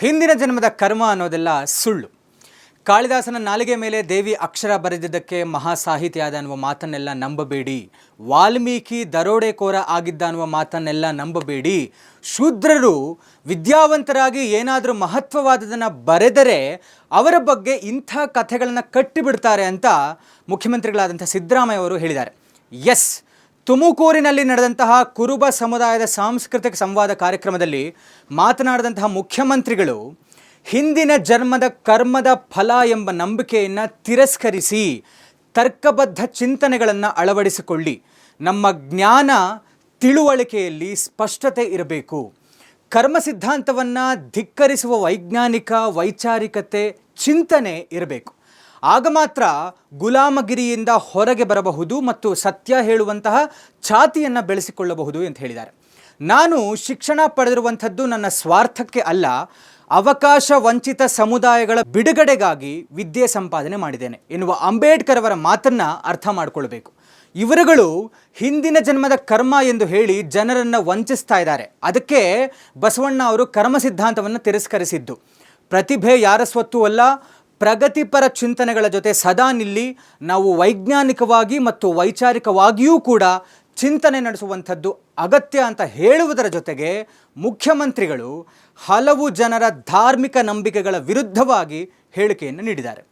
ಹಿಂದಿನ ಜನ್ಮದ ಕರ್ಮ ಅನ್ನೋದೆಲ್ಲ ಸುಳ್ಳು. ಕಾಳಿದಾಸನ ನಾಲಿಗೆ ಮೇಲೆ ದೇವಿ ಅಕ್ಷರ ಬರೆದಿದ್ದಕ್ಕೆ ಮಹಾ ಸಾಹಿತಿಯಾದ ಅನ್ನುವ ಮಾತನ್ನೆಲ್ಲ ನಂಬಬೇಡಿ. ವಾಲ್ಮೀಕಿ ದರೋಡೆಕೋರ ಆಗಿದ್ದ ಅನ್ನುವ ಮಾತನ್ನೆಲ್ಲ ನಂಬಬೇಡಿ. ಶೂದ್ರರು ವಿದ್ಯಾವಂತರಾಗಿ ಏನಾದರೂ ಮಹತ್ವವಾದದನ್ನು ಬರೆದರೆ ಅವರ ಬಗ್ಗೆ ಇಂಥ ಕಥೆಗಳನ್ನು ಕಟ್ಟಿಬಿಡ್ತಾರೆ ಅಂತ ಮುಖ್ಯಮಂತ್ರಿಗಳಾದಂಥ ಸಿದ್ದರಾಮಯ್ಯ ಅವರು ಹೇಳಿದ್ದಾರೆ. ಎಸ್ ತುಮಕೂರಿನಲ್ಲಿ ನಡೆದಂತಹ ಕುರುಬ ಸಮುದಾಯದ ಸಾಂಸ್ಕೃತಿಕ ಸಂವಾದ ಕಾರ್ಯಕ್ರಮದಲ್ಲಿ ಮಾತನಾಡಿದಂತಹ ಮುಖ್ಯಮಂತ್ರಿಗಳು, ಹಿಂದಿನ ಜನ್ಮದ ಕರ್ಮದ ಫಲ ಎಂಬ ನಂಬಿಕೆಯನ್ನು ತಿರಸ್ಕರಿಸಿ ತರ್ಕಬದ್ಧ ಚಿಂತನೆಗಳನ್ನು ಅಳವಡಿಸಿಕೊಳ್ಳಿ. ನಮ್ಮ ಜ್ಞಾನ ತಿಳುವಳಿಕೆಯಲ್ಲಿ ಸ್ಪಷ್ಟತೆ ಇರಬೇಕು. ಕರ್ಮ ಸಿದ್ಧಾಂತವನ್ನು ಧಿಕ್ಕರಿಸುವ ವೈಜ್ಞಾನಿಕ ವೈಚಾರಿಕತೆ ಚಿಂತನೆ ಇರಬೇಕು. ಆಗ ಮಾತ್ರ ಗುಲಾಮಗಿರಿಯಿಂದ ಹೊರಗೆ ಬರಬಹುದು ಮತ್ತು ಸತ್ಯ ಹೇಳುವಂತಹ ಛಾತಿಯನ್ನು ಬೆಳೆಸಿಕೊಳ್ಳಬಹುದು ಅಂತ ಹೇಳಿದ್ದಾರೆ. ನಾನು ಶಿಕ್ಷಣ ಪಡೆದಿರುವಂಥದ್ದು ನನ್ನ ಸ್ವಾರ್ಥಕ್ಕೆ ಅಲ್ಲ, ಅವಕಾಶ ವಂಚಿತ ಸಮುದಾಯಗಳ ಬಿಡುಗಡೆಗಾಗಿ ವಿದ್ಯೆ ಸಂಪಾದನೆ ಮಾಡಿದ್ದೇನೆ ಎನ್ನುವ ಅಂಬೇಡ್ಕರ್ ಅವರ ಮಾತನ್ನು ಅರ್ಥ ಮಾಡಿಕೊಳ್ಬೇಕು. ಇವರುಗಳು ಹಿಂದಿನ ಜನ್ಮದ ಕರ್ಮ ಎಂದು ಹೇಳಿ ಜನರನ್ನು ವಂಚಿಸ್ತಾ ಇದ್ದಾರೆ. ಅದಕ್ಕೆ ಬಸವಣ್ಣ ಅವರು ಕರ್ಮ ಸಿದ್ಧಾಂತವನ್ನು ತಿರಸ್ಕರಿಸಿದ್ದು. ಪ್ರತಿಭೆ ಯಾರ ಸ್ವತ್ತು ಅಲ್ಲ ಪ್ರಗತಿಪರ ಚಿಂತನೆಗಳ ಜೊತೆ ಸದಾ ನಿಲ್ಲಿ, ನಾವು ವೈಜ್ಞಾನಿಕವಾಗಿ ಮತ್ತು ವೈಚಾರಿಕವಾಗಿಯೂ ಕೂಡ ಚಿಂತನೆ ನಡೆಸುವಂಥದ್ದು ಅಗತ್ಯ ಅಂತ ಹೇಳುವುದರ ಜೊತೆಗೆ ಮುಖ್ಯಮಂತ್ರಿಗಳು ಹಲವು ಜನರ ಧಾರ್ಮಿಕ ನಂಬಿಕೆಗಳ ವಿರುದ್ಧವಾಗಿ ಹೇಳಿಕೆಯನ್ನು ನೀಡಿದ್ದಾರೆ.